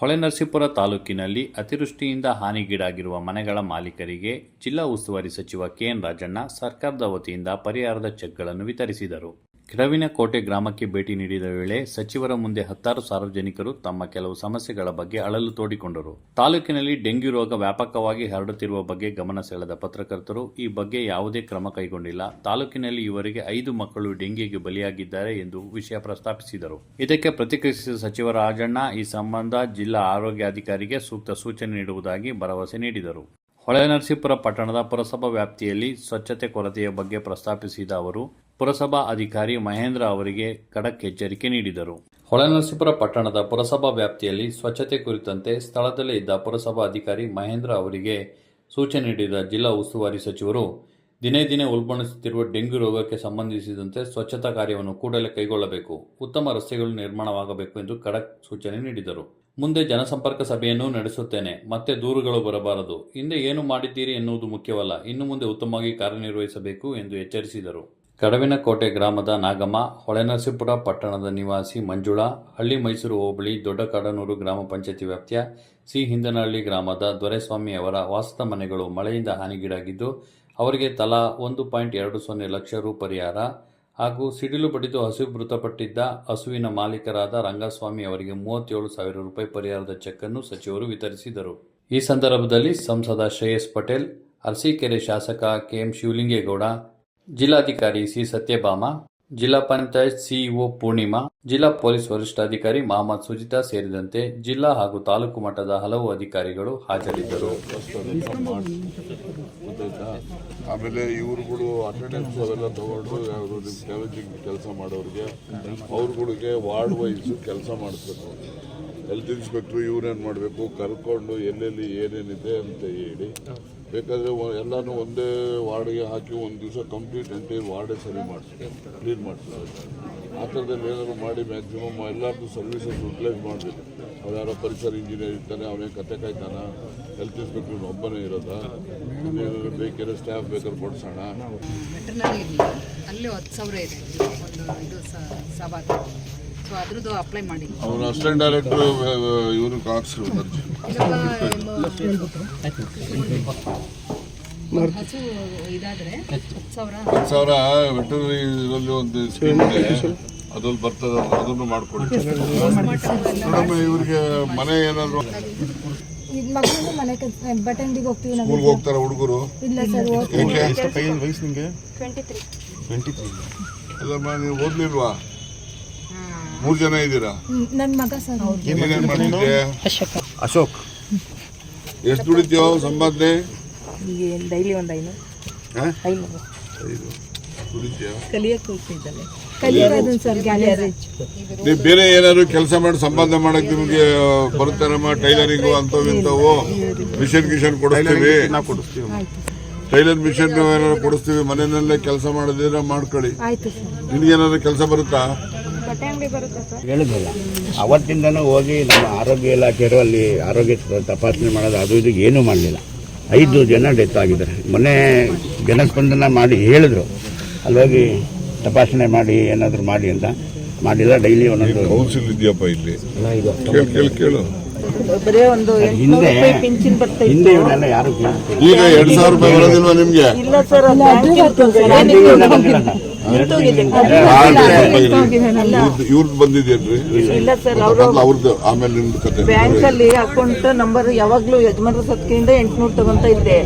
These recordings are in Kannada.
ಹೊಳೆನರಸೀಪುರ ತಾಲೂಕಿನಲ್ಲಿ ಅತಿವೃಷ್ಟಿಯಿಂದ ಹಾನಿಗೀಡಾಗಿರುವ ಮನೆಗಳ ಮಾಲೀಕರಿಗೆ ಜಿಲ್ಲಾ ಉಸ್ತುವಾರಿ ಸಚಿವ ಕೆಎನ್ ರಾಜಣ್ಣ ಸರ್ಕಾರದ ವತಿಯಿಂದ ಪರಿಹಾರದ ಚೆಕ್ಗಳನ್ನು ವಿತರಿಸಿದರು. ಕಿರವಿನಕೋಟೆ ಗ್ರಾಮಕ್ಕೆ ಭೇಟಿ ನೀಡಿದ ವೇಳೆ ಸಚಿವರ ಮುಂದೆ ಹತ್ತಾರು ಸಾರ್ವಜನಿಕರು ತಮ್ಮ ಕೆಲವು ಸಮಸ್ಯೆಗಳ ಬಗ್ಗೆ ಅಳಲು ತೋಡಿಕೊಂಡರು. ತಾಲೂಕಿನಲ್ಲಿ ಡೆಂಗ್ಯೂ ರೋಗ ವ್ಯಾಪಕವಾಗಿ ಹರಡುತ್ತಿರುವ ಬಗ್ಗೆ ಗಮನ ಸೆಳೆದ ಪತ್ರಕರ್ತರು, ಈ ಬಗ್ಗೆ ಯಾವುದೇ ಕ್ರಮ ಕೈಗೊಂಡಿಲ್ಲ. ತಾಲೂಕಿನಲ್ಲಿ ಇವರಿಗೆ ಐದು ಮಕ್ಕಳು ಡೆಂಗ್ಯೂಗೆ ಬಲಿಯಾಗಿದ್ದಾರೆ ಎಂದು ವಿಷಯ ಪ್ರಸ್ತಾಪಿಸಿದರು. ಇದಕ್ಕೆ ಪ್ರತಿಕ್ರಿಯಿಸಿದ ಸಚಿವ ರಾಜಣ್ಣ, ಈ ಸಂಬಂಧ ಜಿಲ್ಲಾ ಆರೋಗ್ಯಾಧಿಕಾರಿಗೆ ಸೂಕ್ತ ಸೂಚನೆ ನೀಡುವುದಾಗಿ ಭರವಸೆ ನೀಡಿದರು. ಹೊಳೆನರಸೀಪುರ ಪಟ್ಟಣದ ಪುರಸಭಾ ವ್ಯಾಪ್ತಿಯಲ್ಲಿ ಸ್ವಚ್ಛತೆ ಕೊರತೆಯ ಬಗ್ಗೆ ಪ್ರಸ್ತಾಪಿಸಿದ ಅವರು ಪುರಸಭಾ ಅಧಿಕಾರಿ ಮಹೇಂದ್ರ ಅವರಿಗೆ ಖಡಕ್ ಎಚ್ಚರಿಕೆ ನೀಡಿದರು. ಹೊಳೆನರಸೀಪುರ ಪಟ್ಟಣದ ಪುರಸಭಾ ವ್ಯಾಪ್ತಿಯಲ್ಲಿ ಸ್ವಚ್ಛತೆ ಕುರಿತಂತೆ ಸ್ಥಳದಲ್ಲೇ ಇದ್ದ ಪುರಸಭಾ ಅಧಿಕಾರಿ ಮಹೇಂದ್ರ ಅವರಿಗೆ ಸೂಚನೆ ನೀಡಿದ ಜಿಲ್ಲಾ ಉಸ್ತುವಾರಿ ಸಚಿವರು, ದಿನೇ ದಿನೇ ಉಲ್ಬಣಿಸುತ್ತಿರುವ ಡೆಂಗ್ಯು ರೋಗಕ್ಕೆ ಸಂಬಂಧಿಸಿದಂತೆ ಸ್ವಚ್ಛತಾ ಕಾರ್ಯವನ್ನು ಕೂಡಲೇ ಕೈಗೊಳ್ಳಬೇಕು, ಉತ್ತಮ ರಸ್ತೆಗಳು ನಿರ್ಮಾಣವಾಗಬೇಕು ಎಂದು ಖಡಕ್ ಸೂಚನೆ ನೀಡಿದರು. ಮುಂದೆ ಜನಸಂಪರ್ಕ ಸಭೆಯನ್ನು ನಡೆಸುತ್ತೇನೆ, ಮತ್ತೆ ದೂರುಗಳು ಬರಬಾರದು. ಹಿಂದೆ ಏನು ಮಾಡಿದ್ದೀರಿ ಎನ್ನುವುದು ಮುಖ್ಯವಲ್ಲ, ಇನ್ನು ಮುಂದೆ ಉತ್ತಮವಾಗಿ ಕಾರ್ಯನಿರ್ವಹಿಸಬೇಕು ಎಂದು ಎಚ್ಚರಿಸಿದರು. ಕಡವಿನಕೋಟೆ ಗ್ರಾಮದ ನಾಗಮ್ಮ, ಹೊಳೆನರಸೀಪುರ ಪಟ್ಟಣದ ನಿವಾಸಿ ಮಂಜುಳಾ, ಹಳ್ಳಿ ಮೈಸೂರು ಹೋಬಳಿ ದೊಡ್ಡಕಾಡನೂರು ಗ್ರಾಮ ಪಂಚಾಯತಿ ವ್ಯಾಪ್ತಿಯ ಸಿ. ಹಿಂದನಹಳ್ಳಿ ಗ್ರಾಮದ ದೊರೆಸ್ವಾಮಿ ಅವರ ವಾಸದ ಮನೆಗಳು ಮಳೆಯಿಂದ ಹಾನಿಗೀಡಾಗಿದ್ದು, ಅವರಿಗೆ ತಲಾ ಒಂದು ಪಾಯಿಂಟ್ ಎರಡು ಸೊನ್ನೆ ಲಕ್ಷ ರು ಪರಿಹಾರ ಹಾಗೂ ಸಿಡಿಲು ಬಡಿದು ಹಸು ಮೃತಪಟ್ಟಿದ್ದ ಹಸುವಿನ ಮಾಲೀಕರಾದ ರಂಗಸ್ವಾಮಿ ಅವರಿಗೆ ಮೂವತ್ತೇಳು ಸಾವಿರ ರೂಪಾಯಿ ಪರಿಹಾರದ ಚೆಕ್ ಅನ್ನು ಸಚಿವರು ವಿತರಿಸಿದರು. ಈ ಸಂದರ್ಭದಲ್ಲಿ ಸಂಸದ ಶ್ರೇಯಸ್ ಪಟೇಲ್, ಅರಸೀಕೆರೆ ಶಾಸಕ ಕೆಎಂ ಶಿವಲಿಂಗೇಗೌಡ ಜಿಲ್ಲಾಧಿಕಾರಿ ಸಿ ಸತ್ಯಭಾಮ, ಜಿಲ್ಲಾ ಪಂಚಾಯತ್ ಸಿಇಒ ಪೂರ್ಣಿಮಾ, ಜಿಲ್ಲಾ ಪೊಲೀಸ್ ವರಿಷ್ಠಾಧಿಕಾರಿ ಮಹಮ್ಮದ್ ಸುಜಿತಾ ಸೇರಿದಂತೆ ಜಿಲ್ಲಾ ಹಾಗೂ ತಾಲೂಕು ಮಟ್ಟದ ಹಲವು ಅಧಿಕಾರಿಗಳು ಹಾಜರಿದ್ದರು. ಆಮೇಲೆ ಇವ್ರುಗಳು ಅಟೆಂಡೆನ್ಸ್ ಅವೆಲ್ಲ ತಗೊಂಡು ಯಾರು ಕೆಲಸ ಮಾಡೋರಿಗೆ, ಅವ್ರುಗಳಿಗೆ ವಾರ್ಡ್ ವೈಸ್ ಕೆಲಸ ಮಾಡಿಸ್ಬೇಕು. ಹೆಲ್ತ್ ಇನ್ಸ್ಪೆಕ್ಟರ್ ಇವ್ರೇನು ಮಾಡಬೇಕು, ಕರ್ಕೊಂಡು ಎಲ್ಲೆಲ್ಲಿ ಏನೇನಿದೆ ಅಂತ ಹೇಳಿ. ಬೇಕಾದರೆ ಎಲ್ಲನೂ ಒಂದೇ ವಾರ್ಡ್ಗೆ ಹಾಕಿ ಒಂದು ದಿವಸ ಕಂಪ್ಲೀಟ್ ಎಂಟೈರ್ ವಾರ್ಡೇ ಸರಿ ಮಾಡ್ತೀವಿ, ಕ್ಲೀನ್ ಮಾಡ್ತೀವಿ. ಆ ಥರದಲ್ಲಿ ಏನಾದರೂ ಮಾಡಿ ಮ್ಯಾಕ್ಸಿಮಮ್ ಎಲ್ಲರದ್ದು ಸರ್ವಿಸಸ್ ಯುಟಿಲೈಸ್ ಮಾಡಬೇಕು. ಅವ್ರು ಯಾರೋ ಪರಿಸರ ಇಂಜಿನಿಯರ್ ಇರ್ತಾನೆ ಅವನೇ ಕತೆ ಕಾಯ್ತಾನ ಹೆಲ್ತ್ ಇನ್ಸ್ಪೆಕ್ಟರ್ ಒಬ್ಬನೇ ಇರೋದ. ಬೇಕಿರೋ ಸ್ಟಾಫ್ ಬೇಕಾದ್ರೆ ಕೊಡ್ಸೋಣ. ಅಲ್ಲಿ ಹತ್ತು ಸಾವಿರ ಇದೆ. ಒಂದು ಇದು ಸಭಾಗೆ ಸೊ ಅದ್ರದ್ದು ಅಪ್ಲೈ ಮಾಡಿ. ಅವನು ಅಸಿಸ್ಟೆಂಟ್ ಡೈರೆಕ್ಟರ್ ಇವರು ಹಸು ಇದಾದ್ರೆ ಹತ್ತು ಸಾವಿರ. ಹತ್ತು ಸಾವಿರ ವೆಟರ್ನರಿ ಇದರಲ್ಲಿ ಒಂದು ಸ್ಕೀಮ್ ಇದೆ. ಅದ್ರಲ್ಲಿ ಬರ್ತದೆ ಅದನ್ನು ಮಾಡ್ಕೊಡಿ. ಮೇಡಮ್ ಇವರಿಗೆ ಮನೆ ಏನಾದ್ರು ಈಗ ಮಗನಿಗೆ ಮನೆ ಕೆಲ್ಸ ಬಟ್ಟೆ ಅಂಗಡಿಗೆ ಹೋಗ್ತೀವಿ ನಾವು. ಸ್ಕೂಲ್ಗೆ ಹೋಗ್ತಾರ ಹುಡುಗರು? ಇಲ್ಲ ಸರ್ ವಯಸ್ಸು ನಿಮಗೆ ಟ್ವೆಂಟಿ ತ್ರೀ. Twenty three. ಅಲ್ಲಮ್ಮ ನೀವು ಓದ್ಲಿಲ್ವಾ? ಮೂರು ಜನ ಇದ್ದೀರಾ? ನನ್ನ ಮಗ ಸರ್. ನೀನೇನ್ ಮಾಡ್ತಿದ್ದೆ ಅಶೋಕ್. ಎಷ್ಟು ದುಡಿತೀಯೋ ಸಂಪಾದನೆ ಡೈಲಿ ಒಂದು ಐನೂರು. ಹಾ? ಐನೂರು. ಐದು. ದುಡಿತೀಯೋ ಕಲಿಯಕ್ಕೆ ಹೋಗ್ತಿದ್ದಲ್ಲ ಕಲಿಯೋದು ಸರ್ ಗ್ಯಾರೇಜ್ ನೀವು ಬೇರೆ ಏನಾದ್ರು ಕೆಲಸ ಮಾಡಿ ಸಂಪಾದನೆ ಮಾಡಕ್ ನಿಮ್ಗೆ ಬರುತ್ತಾರಮ್ಮ? ಟೈಲರಿಂಗು ಅಂತವ್ ಇಂಥವು. ಮಿಷನ್ ಗಿಷನ್ ಕೊಡಿಸ್ತೀವಿ. ನಾವು ಕೊಡಿಸ್ತೀವಿ. ಟೈಲರ್ ಮಿಷನ್ ಏನಾದ್ರು ಕೊಡಿಸ್ತೀವಿ ಮನೆಯಲ್ಲೇ ಕೆಲಸ ಮಾಡೋದಿದ್ರೆ ಮಾಡ್ಕೊಳ್ಳಿ. ಆಯ್ತು ಸರ್. ನಿನ್ಗೇನಾದ್ರು ಕೆಲಸ ಬರುತ್ತಾ? ಹೇಳಿದ್ರಲ್ಲ ಅವತ್ತಿಂದನೂ ಹೋಗಿ ನಮ್ಮ ಆರೋಗ್ಯ ಇಲಾಖೆಯರು ಅಲ್ಲಿ ಆರೋಗ್ಯ ತಪಾಸಣೆ ಮಾಡೋದು ಅದು ಇದು ಏನೂ ಮಾಡಲಿಲ್ಲ. ಐದು ಜನ ಡೆತ್ ಆಗಿದ್ದಾರೆ. ಮೊನ್ನೆ ಜನಸ್ಪಂದನ ಮಾಡಿ ಹೇಳಿದ್ರು. ಅಲ್ಲಿ ಹೋಗಿ ತಪಾಸಣೆ ಮಾಡಿ ಏನಾದರೂ ಮಾಡಿ ಅಂತ. ಮಾಡಿಲ್ಲ ಡೈಲಿ ಒಂದೊಂದು ಕೌನ್ಸಿಲ್ ಇದೆಯಪ್ಪ ಇಲ್ಲಿ? ಕೇಳು ಕೇಳು ಕೇಳು. ಬರೀ ಒಂದು ಎಂಟ್ನೂರು ಹಿಂದೆ ಹಿಂದೆ ಇವನ್ನೆಲ್ಲ ಯಾರು. ಈಗ ಎರಡ್ ಸಾವಿರ ರೂಪಾಯಿ ಬರೋದಿಲ್ವಾ ನಿಮ್ಗೆ? ಇಲ್ಲ ಸರ್ ಇವ್ರದ್ದು ಬಂದಿದೇನ್ರಿ ಇಲ್ಲ ಸರ್ ಅವರು ಅವ್ರದ್ದು ಆಮೇಲೆ ನಿಮ್ದು ಕತೆ. ಬ್ಯಾಂಕ್ ಅಲ್ಲಿ ಅಕೌಂಟ್ ನಂಬರ್ ಯಾವಾಗ್ಲೂ ಯಜಮಾನರ ಸತ್ಕೆಯಿಂದ ಎಂಟ್ನೂರು ತಗೊಂತ ಇದ್ದೆ.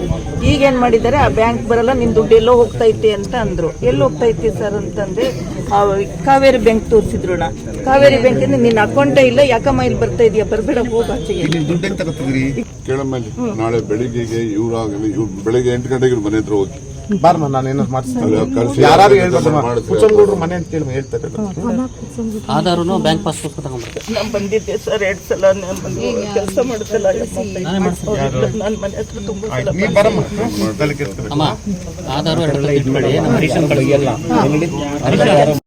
ಈಗ ಏನ್ ಮಾಡಿದ್ದಾರೆ ಆ ಬ್ಯಾಂಕ್ ಬರಲ್ಲ ನಿನ್ ದುಡ್ಡು ಎಲ್ಲೋ ಹೋಗ್ತಾ ಐತಿ ಅಂತ ಅಂದ್ರು. ಎಲ್ಲಿ ಹೋಗ್ತಾ ಐತಿ ಸರ್ ಅಂತಂದ್ರೆ ಆ ಕಾವೇರಿ ಬ್ಯಾಂಕ್ ತೋರಿಸಿದ್ರು ನಾ. ಕಾವೇರಿ ಬ್ಯಾಂಕ್ ಇಂದ ನಿನ್ನ ಅಕೌಂಟೇ ಇಲ್ಲ ಯಾಕಮ್ಮ ಇಲ್ಲಿ ಬರ್ತಾ ಇದೆಯಾ? ಬರ್ಬೇಡ ಹೋಗ ಆಚೆಗೆ. ಕೇಳಮ್ಮ ನಾಳೆ ಬೆಳಿಗ್ಗೆಗೆ ಇವ್ರಾಗಲಿ ಇವ್ರು ಬೆಳಿಗ್ಗೆ ಎಂಟು ಗಂಟೆಗೆ ಮನೆ ಹತ್ರ ಹೋಗಿ. ಬಾರಮ್ಮ ನಾನು ಏನಾದ್ರು ಅಲ್ಲಿ ಯಾರು ಕೆಲಸ ಮಾಡಿದ್ರೆ ಮನೆ ಅಂತ ಹೇಳಿ ಹೇಳ್ತಾರೆ. ಆಧಾರನು ಬ್ಯಾಂಕ್ ಪಾಸ್ಬುಕ್ ತಗೊಂಡ್ಬರ್ತೀನಿ ನಾನು ಬಂದಿದ್ದೆ ಸರ್ ಎರಡು ಸಲ. ಕೆಲಸ ಮಾಡಿಸಲ್ಲ ನಾನು ಮನೆ ಹತ್ರ ತುಂಬಾ ಸಲ ನೀ ಬರಮ್ಮ. ಅಮ್ಮ ಆಧಾರು ಎರಡು ಇಟ್ಕೊಳ್ಳಿ. ನಮ್ಮ ರೇಷನ್ ಕಾರ್ಡ್ ಎಲ್ಲ.